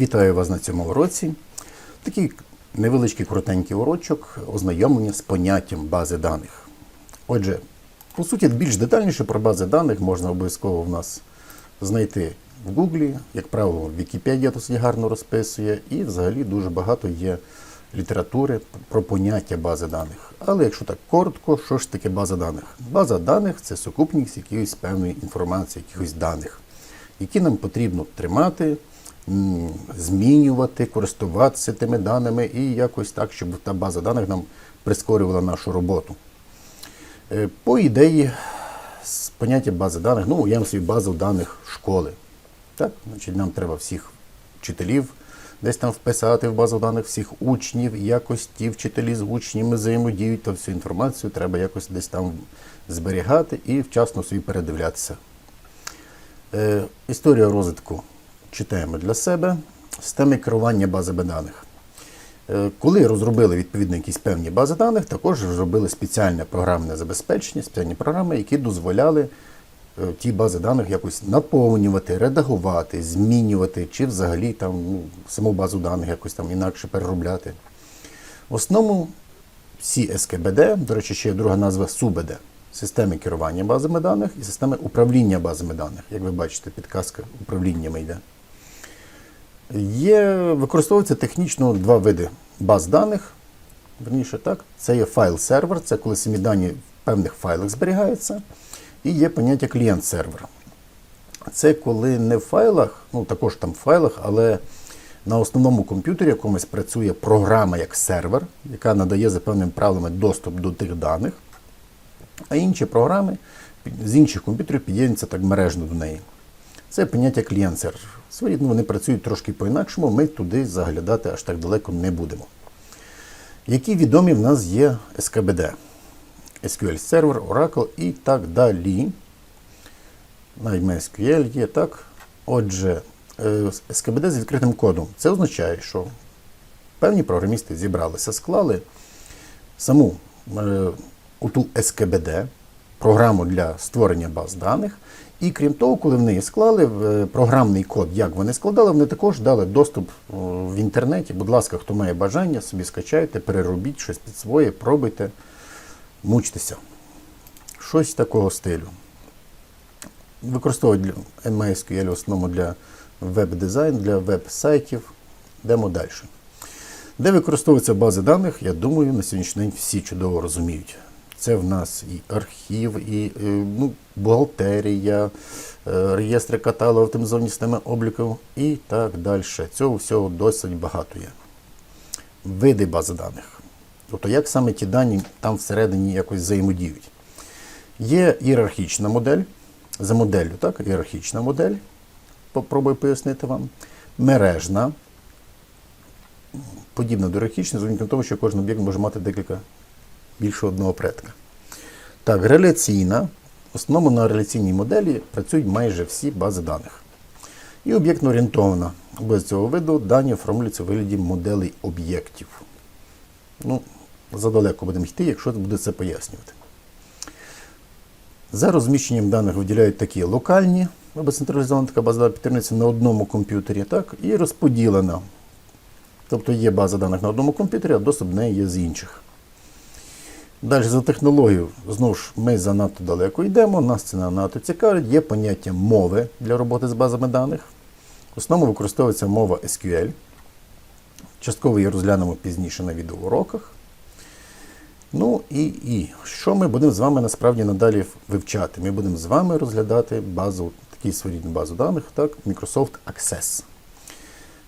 Вітаю вас на цьому уроці. Такий невеличкий коротенький урочок ознайомлення з поняттям бази даних. Отже, по суті, більш детальніше про бази даних можна обов'язково в нас знайти в Гуглі. Як правило, Вікіпедія досить гарно розписує, і взагалі дуже багато є літератури про поняття бази даних. Але якщо так коротко, що ж таке база даних? База даних це сукупність якоїсь певної інформації, якихось даних, які нам потрібно тримати, змінювати, користуватися тими даними і якось так, щоб та база даних нам прискорювала нашу роботу. Е, По ідеї, з поняття бази даних, ну, уявимо собі базу даних школи. Так? Значить, нам треба всіх вчителів десь там вписати в базу даних всіх учнів, якось ті вчителі з учнями взаємодіють, то всю інформацію треба якось десь там зберігати і вчасно собі передивлятися. Е, історія розвитку читаємо для себе. Системи керування базами даних. Е, Коли розробили відповідно якісь певні бази даних, також розробили спеціальне програмне забезпечення, спеціальні програми, які дозволяли е, ті бази даних якось наповнювати, редагувати, змінювати, чи взагалі там ну, саму базу даних якось там інакше переробляти. В основному всі СКБД, до речі, ще є друга назва СУБД системи керування базами даних і системи управління базами даних. Як ви бачите, підказка управліннями йде. Є, використовуються технічно два види баз даних. Верніше так, це є файл-сервер, це коли самі дані в певних файлах зберігаються. І є поняття клієнт-сервер. Це коли не в файлах, ну також там в файлах, але на основному комп'ютері якомусь працює програма як сервер, яка надає за певними правилами доступ до тих даних, а інші програми з інших комп'ютерів під'єднуються так мережно до неї. Це поняття клієнт-сервер. Своєрідно вони працюють трошки по-інакшому, ми туди заглядати аж так далеко не будемо. Які відомі в нас є СКБД? SQL сервер, Oracle і так далі. Навіть MySQL є так. Отже, е, СКБД з відкритим кодом. Це означає, що певні програмісти зібралися, склали саму е, оту СКБД, програму для створення баз даних. І крім того, коли в неї склали е, програмний код, як вони складали, вони також дали доступ в інтернеті. Будь ласка, хто має бажання, собі скачайте, переробіть щось під своє, пробуйте, мучтеся. Щось такого стилю. Використовують MySQL в основному для веб-дизайну, для веб-сайтів. Йдемо далі. Де використовуються бази даних, я думаю, на сьогоднішній день всі чудово розуміють. Це в нас і архів, і е, ну, бухгалтерія, е, реєстри каталогів, автоматизовані системи обліку і так далі. Цього всього досить багато є. Види бази даних. Тобто, як саме ті дані там всередині якось взаємодіють. Є ієрархічна модель. За моделлю, так, ієрархічна модель. Попробую пояснити вам. Мережна. Подібна до ієрархічної, з того, що кожен об'єкт може мати декілька більше одного предка. Так, реляційна. В основному на реляційній моделі працюють майже всі бази даних. І об'єктно орієнтована. Без цього виду дані оформлюються у вигляді моделей об'єктів. Ну, задалеко будемо йти, якщо буде це пояснювати. За розміщенням даних виділяють такі локальні, або централізована така база підтримується на одному комп'ютері, так, і розподілена. Тобто є база даних на одному комп'ютері, а доступ до неї є з інших. Далі за технологію, знову ж, ми занадто далеко йдемо, нас це надто цікавить. Є поняття мови для роботи з базами даних. В основному використовується мова SQL. Частково її розглянемо пізніше на відеоуроках. Ну і, і що ми будемо з вами насправді надалі вивчати? Ми будемо з вами розглядати базу, таку своєрідну базу даних, так, Microsoft Access.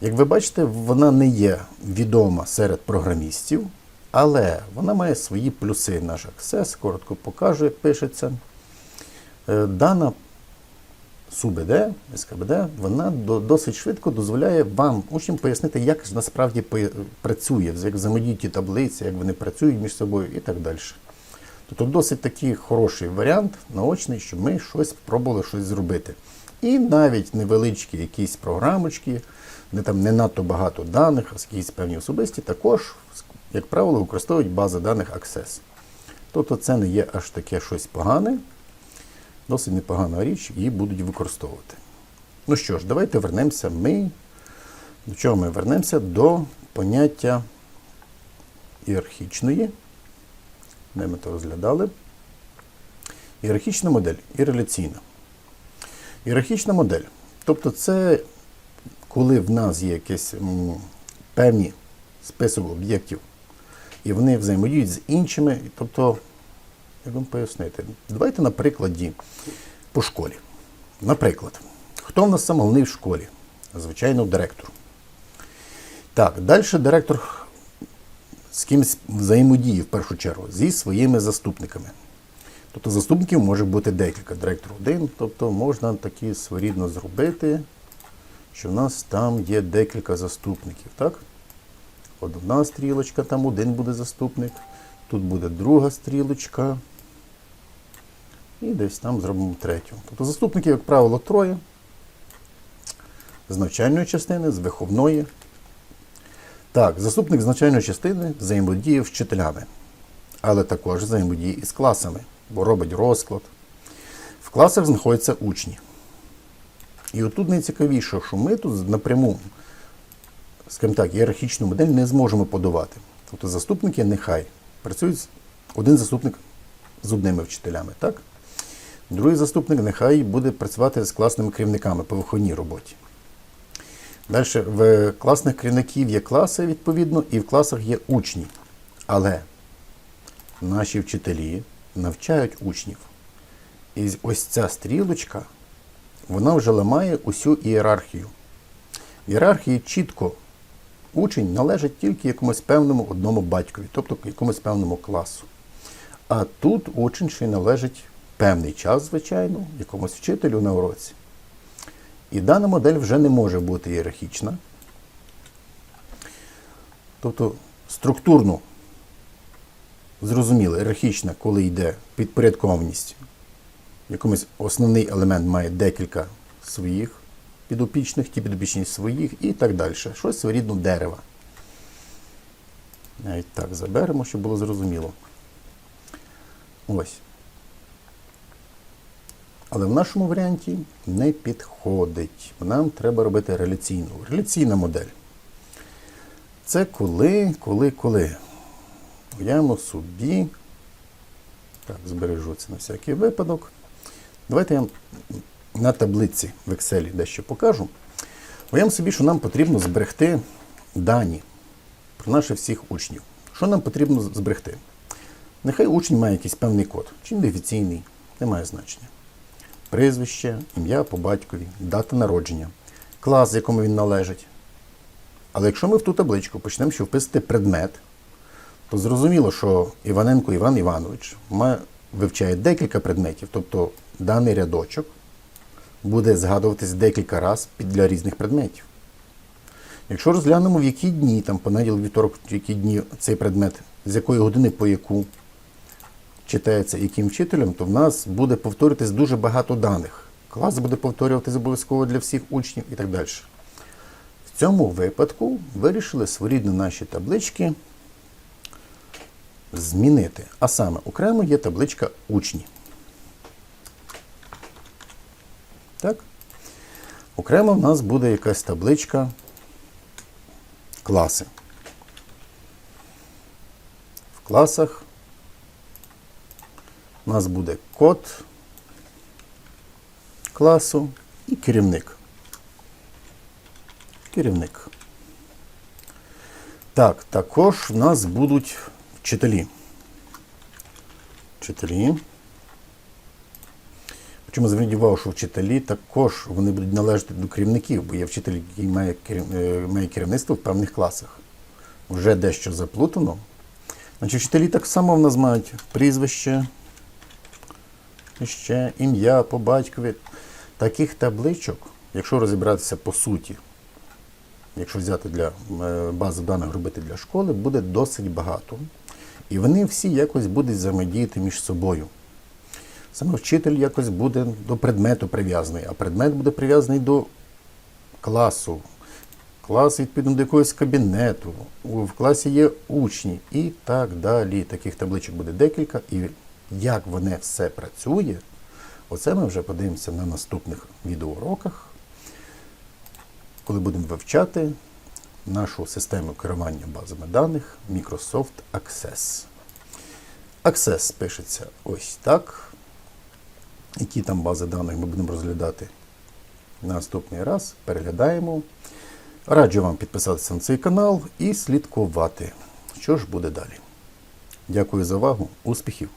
Як ви бачите, вона не є відома серед програмістів, але вона має свої плюси. Наш Access, коротко покажу, як пишеться. Е, Дана СУБД, СКБД, вона досить швидко дозволяє вам, учням, пояснити, як насправді працює, як взаємодіють ті таблиці, як вони працюють між собою і так далі. Тобто досить такий хороший варіант, наочний, щоб ми щось спробували щось зробити. І навіть невеличкі якісь програмочки, де там не надто багато даних, а якісь певні особисті, також, як правило, використовують бази даних Access. Тобто це не є аж таке щось погане, досить непогана річ, її будуть використовувати. Ну що ж, давайте вернемося ми До чого ми вернемося? До поняття ієрархічної, де ми то розглядали. Ієрархічна модель і реляційна. Ієрархічна модель. Тобто це коли в нас є якісь певні список об'єктів, і вони взаємодіють з іншими. Тобто, як вам пояснити? Давайте на прикладі по школі. Наприклад, хто в нас саме головний в школі? Звичайно, директор. Так, далі директор з кимось взаємодіє в першу чергу зі своїми заступниками. Тобто заступників може бути декілька. Директор один, тобто можна такі своєрідно зробити, що в нас там є декілька заступників. так? Одна стрілочка, там один буде заступник, тут буде друга стрілочка. І десь там зробимо третю. Тобто заступників, як правило, троє. З навчальної частини, з виховної. Так, заступник з навчальної частини взаємодіє з вчителями, але також взаємодіє із класами, бо робить розклад. В класах знаходяться учні. І отут найцікавіше, що ми тут напряму, скажімо так, ієрархічну модель не зможемо подавати. Тобто заступники нехай працюють один заступник з одними вчителями, так? Другий заступник нехай буде працювати з класними керівниками по виховній роботі. Далі в класних керівників є класи, відповідно, і в класах є учні. Але наші вчителі навчають учнів. І ось ця стрілочка, вона вже ламає усю ієрархію. В ієрархії чітко учень належить тільки якомусь певному одному батькові, тобто якомусь певному класу. А тут учень ще й належить певний час, звичайно, якомусь вчителю на уроці. І дана модель вже не може бути ієрархічна. Тобто структурно зрозуміло, ієрархічна, коли йде підпорядкованість, якомусь основний елемент має декілька своїх підопічних, ті підопічні своїх і так далі. Щось своєрідно дерева. Навіть так заберемо, щоб було зрозуміло. Ось. Але в нашому варіанті не підходить. Нам треба робити реляційну. Реляційна модель. Це коли, коли, коли. Уявимо собі. Так, збережу це на всякий випадок. Давайте я на таблиці в Excel дещо покажу. Уявимо собі, що нам потрібно зберегти дані про наших всіх учнів. Що нам потрібно зберегти? Нехай учень має якийсь певний код, чи він не має значення. Прізвище, ім'я по батькові, дата народження, клас, якому він належить. Але якщо ми в ту табличку почнемо ще вписати предмет, то зрозуміло, що Іваненко Іван Іванович вивчає декілька предметів, тобто даний рядочок буде згадуватись декілька разів для різних предметів. Якщо розглянемо, в які дні, там понеділок, вівторок, в які дні цей предмет, з якої години по яку читається яким вчителем, то в нас буде повторюватись дуже багато даних. Клас буде повторюватись обов'язково для всіх учнів і так далі. В цьому випадку вирішили своєрідно наші таблички змінити. А саме, окремо є табличка учні. Так? Окремо в нас буде якась табличка класи. В класах у нас буде код класу і керівник. Керівник. Так, також в нас будуть вчителі. Вчителі. Причому зверніть увагу, що вчителі також вони будуть належати до керівників, бо є вчитель, який має, е, має керівництво в певних класах. Вже дещо заплутано. Значить, вчителі так само в нас мають прізвище, ще ім'я по батькові. Таких табличок, якщо розібратися по суті, якщо взяти для е, бази даних робити для школи, буде досить багато. І вони всі якось будуть взаємодіяти між собою. Саме вчитель якось буде до предмету прив'язаний, а предмет буде прив'язаний до класу. Клас відповідно до якогось кабінету. В класі є учні і так далі. Таких табличок буде декілька. І як воно все працює, оце ми вже подивимося на наступних відеоуроках, коли будемо вивчати нашу систему керування базами даних Microsoft Access. Access пишеться ось так. Які там бази даних ми будемо розглядати наступний раз. Переглядаємо. Раджу вам підписатися на цей канал і слідкувати, що ж буде далі. Дякую за увагу, успіхів!